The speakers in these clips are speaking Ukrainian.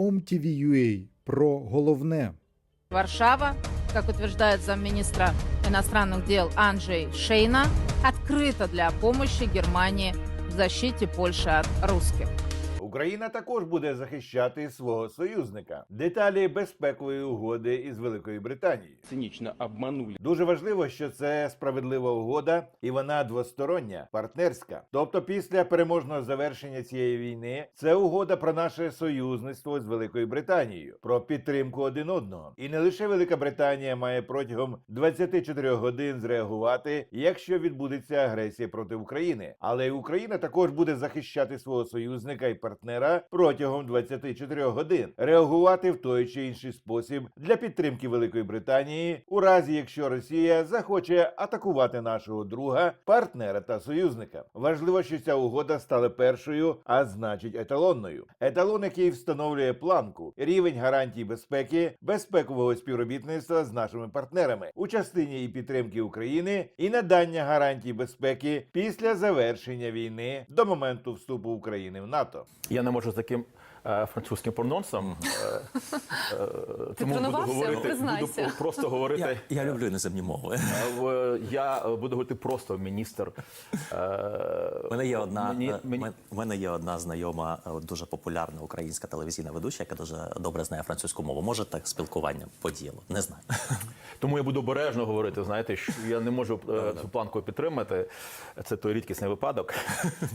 OMTV.ua про головне. Варшава, как утверждает замминистра иностранных дел Анджей Шейна, открыта для помощи Германии в защите Польши от русских. Україна також буде захищати свого союзника. Деталі безпекової угоди із Великою Британією. цинично обманули. Дуже важливо, що це справедлива угода, і вона двостороння, партнерська. Тобто, після переможного завершення цієї війни, це угода про наше союзництво з Великою Британією, про підтримку один одного. І не лише Велика Британія має протягом 24 годин зреагувати, якщо відбудеться агресія проти України, але й Україна також буде захищати свого союзника і партнера протягом 24 годин, реагувати в той чи інший спосіб для підтримки Великої Британії, у разі якщо Росія захоче атакувати нашого друга, партнера та союзника. Важливо, що ця угода стала першою, а значить еталонною. Еталон, який встановлює планку, рівень гарантій безпеки, безпекового співробітництва з нашими партнерами у частині і підтримки України і надання гарантій безпеки після завершення війни до моменту вступу України в НАТО. Я не можу з таким французьким прононсом. Е, е, тому буду говорити, буду просто говорити. Я, я люблю іноземні мови. е, Я е, буду говорити просто міністр. е, У мене є одна Мені- е, мені- мене є одна знайома, е, дуже популярна українська телевізійна ведуча, яка дуже добре знає французьку мову. Може так спілкування по ділу? Не знаю. Тому я буду обережно говорити. Знаєте, що я не можу е, цю планку підтримати. Це той рідкісний випадок.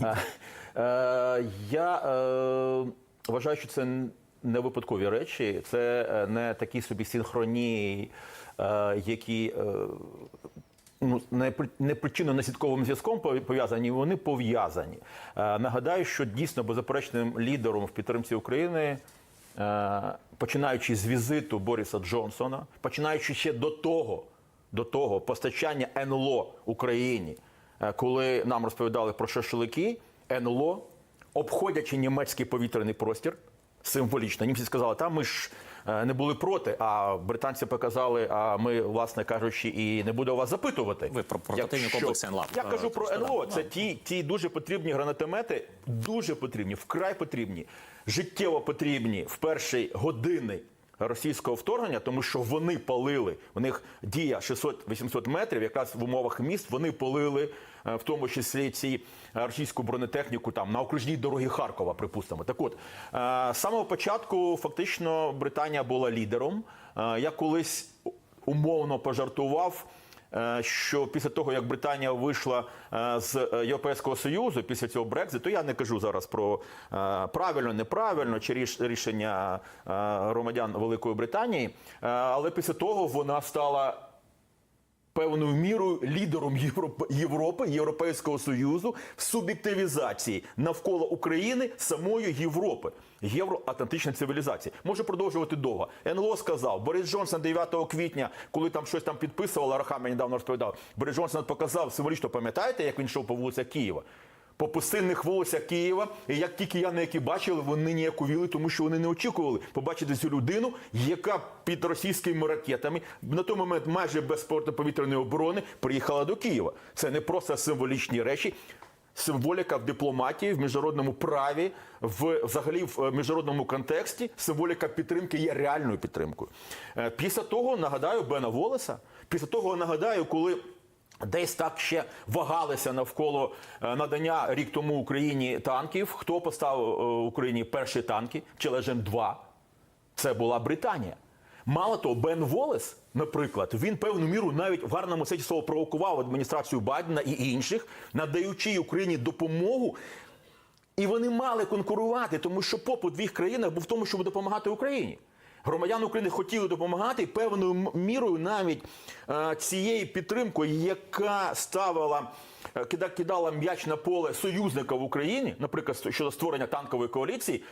Е, е, Я е, вважаю, що це не випадкові речі, це е, не такі собі синхронії, е, які. е, Ну, не, при- не причинно-наслідковим зв'язком пов'я- пов'язані, вони пов'язані. Нагадаю, що дійсно беззаперечним лідером в підтримці України, починаючи з візиту Бориса Джонсона, починаючи ще до того, до того постачання НЛО Україні, коли нам розповідали про шашлики, НЛО, обходячи німецький повітряний простір, символічно. Німці сказали, та ми ж е, не були проти, а британці показали, а ми, власне кажучи, і не будемо вас запитувати. Ви про портативні комплекси НЛАВ, Я е, кажу про трошки, НЛО. Це ті, ті дуже потрібні гранатомети, дуже потрібні, вкрай потрібні, життєво потрібні в перші години. Російського вторгнення, тому що вони палили. У них дія 600-800 метрів, якраз в умовах міст вони палили, е, в тому числі ці російську бронетехніку там на окружній дорогі Харкова, припустимо. Так от е, з самого початку фактично Британія була лідером. Е, Я колись умовно пожартував. Е, Що після того, як Британія вийшла е, з е, Європейського союзу після цього Брекзиту, я не кажу зараз про правильно, неправильно чи ріш- рішення громадян Великої Британії, але після того вона стала певною мірою лідером Європи, Європейського Союзу в суб'єктивізації навколо України самої Європи, євроатлантичної цивілізації. Може продовжувати довго. НЛО сказав, Борис Джонсон 9 квітня, коли там щось там підписував, Рахам мені недавно розповідав, Борис Джонсон показав символічно, пам'ятаєте, як він йшов по вулицях Києва? По пустинних вулицях Києва, і як ті кияни, які бачили, вони ніяковіли, тому що вони не очікували побачити цю людину, яка під російськими ракетами на той момент майже без протиповітряної оборони приїхала до Києва. Це не просто символічні речі. Символіка в дипломатії, в міжнародному праві, в взагалі в е, міжнародному контексті символіка підтримки є реальною підтримкою. Е, Після того нагадаю Бена Волеса. Після того нагадаю, коли Десь так ще вагалися навколо е, надання рік тому Україні танків. Хто поставив е, Україні перші танки? Чележем 2 Це була Британія. Мало того, Бен Волес, наприклад, він певну міру навіть в гарному сенсі слова провокував адміністрацію Байдена і інших, надаючи Україні допомогу. І вони мали конкурувати, тому що попит в їх країнах був в тому, щоб допомагати Україні. Громадяни України хотіли допомагати певною мірою навіть е, цією підтримкою, яка ставила е, кида- кидала м'яч на поле союзника в Україні, наприклад, щодо створення танкової коаліції.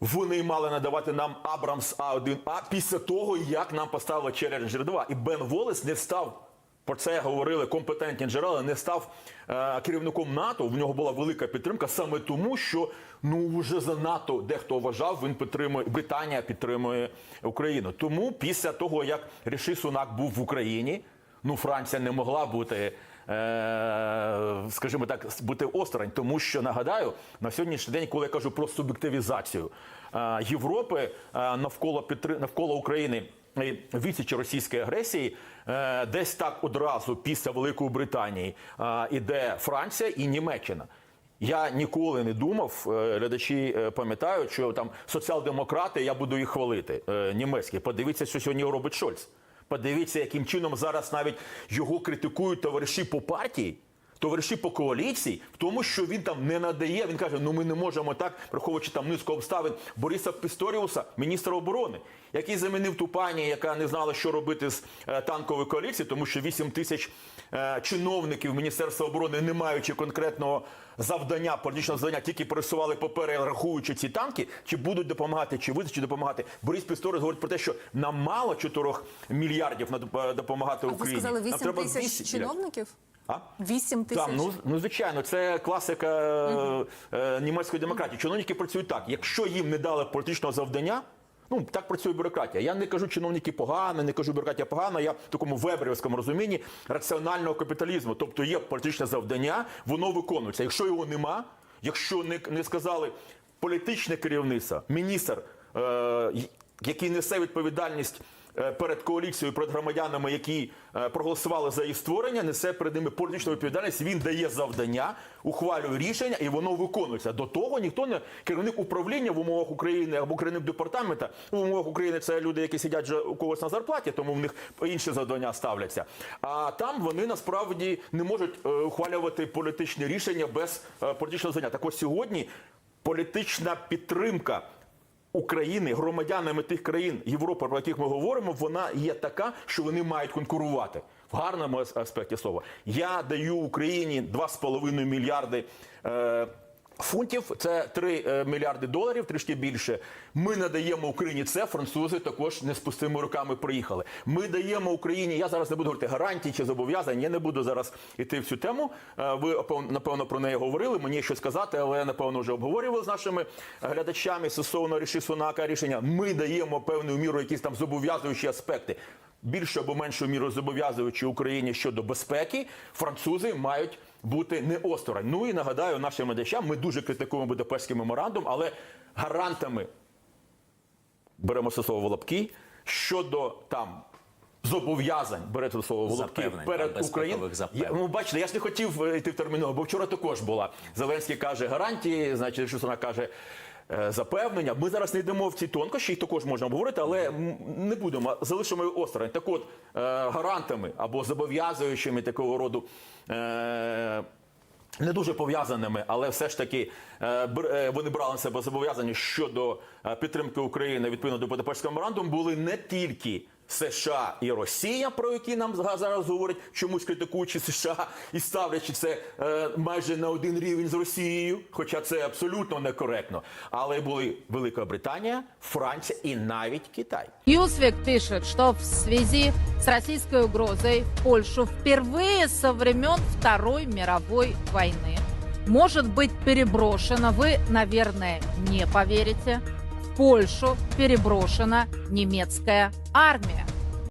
Вони мали надавати нам Абрамс А1А після того, як нам поставили Челленджер 2. І Бен Волес не став. Про це говорили компетентні джерела. Не став е, керівником НАТО. В нього була велика підтримка саме тому, що ну вже за НАТО дехто вважав, він підтримує Британія підтримує Україну. Тому після того, як Ріші Сунак був в Україні, ну Франція не могла бути е, скажімо так, бути осторонь, тому що нагадаю, на сьогоднішній день, коли я кажу про суб'єктивізацію е, Європи е, навколо підтри- навколо України. І Відсічі російської агресії е, десь так одразу після Великої Британії е, іде Франція і Німеччина. Я ніколи не думав, е, глядачі е, пам'ятають, що там соціал-демократи, я буду їх хвалити. е, Німецькі. Подивіться, що сьогодні робить Шольц. Подивіться, яким чином зараз навіть його критикують товариші по партії. Товариші по коаліції, в тому, що він там не надає. Він каже: ну ми не можемо так, враховуючи там низку обставин Бориса Пісторіуса, міністра оборони, який замінив ту пані, яка не знала, що робити з е, танковою коаліцією, тому що 8 тисяч е, чиновників Міністерства оборони, не маючи конкретного завдання, політичного завдання, тільки пересували папери, рахуючи ці танки, чи будуть допомагати, чи чи допомагати. Борис Пісторіус говорить про те, що нам мало 4 мільярдів на доп- допомагати А ви сказали Нам 8 треба тисяч 8 чиновників? А? 8 тисяч. Так, ну, ну звичайно, це класика е, е, німецької демократії. Чиновники працюють так. Якщо їм не дали політичного завдання, ну так працює бюрократія. Я не кажу чиновники погано, не кажу бюрократія погано. Я в такому веберівському розумінні раціонального капіталізму. Тобто є політичне завдання, воно виконується. Якщо його нема, якщо не, не сказали політичне керівництво, міністр, е, який несе відповідальність перед коаліцією, перед громадянами, які е, проголосували за її створення, несе перед ними політичну відповідальність. Він дає завдання, ухвалює рішення, і воно виконується. До того ніхто не керівник управління в умовах України або керівник департамента. В умовах України це люди, які сидять вже у когось на зарплаті, тому в них інші завдання ставляться. А там вони насправді не можуть е, ухвалювати політичні рішення без е, політичного завдання. Так ось сьогодні політична підтримка. України громадянами тих країн Європи, про яких ми говоримо, вона є така, що вони мають конкурувати в гарному аспекті слова. Я даю Україні 2,5 мільярди. Е, Фунтів це 3 е, мільярди доларів, трішки більше. Ми надаємо Україні це. Французи також не з пустими руками приїхали. Ми даємо Україні. Я зараз не буду говорити гарантії чи зобов'язань. Я не буду зараз іти в цю тему. Е, Ви напевно про неї говорили. Мені є що сказати, але напевно вже обговорювали з нашими глядачами стосовно ріші Сунака рішення. Ми даємо певною мірою якісь там зобов'язуючі аспекти. Більше або меншою мірою зобов'язуючи Україні щодо безпеки, французи мають бути не осторонь. Ну і нагадаю нашим глядачам, ми дуже критикуємо Будапештський меморандум, але гарантами беремо це слово в лапки щодо там. Зобов'язань берете це слово в перед Україною. Ну, бачите, я ж не хотів е, йти в терміново, бо вчора також була. Зеленський каже гарантії, значить, що вона каже запевнення. Ми зараз не йдемо в ці тонкощі, їх також можна обговорити, але не будемо, залишимо осторонь. Так от, е, гарантами або зобов'язуючими такого роду. Е, не дуже пов'язаними, але все ж таки е, е, вони брали на себе зобов'язання щодо е, підтримки України відповідно до Будапештського меморандуму, були не тільки США і Росія, про які нам зга- зараз говорять, чомусь критикуючи США і ставлячи це е, майже на один рівень з Росією, хоча це абсолютно некоректно. Але були Велика Британія, Франція і навіть Китай. Ньюсвик пишет, что в связи с российской угрозой в Польшу впервые со времен Второй мировой войны может быть переброшена, вы, наверное, не поверите, в Польшу переброшена немецкая армия.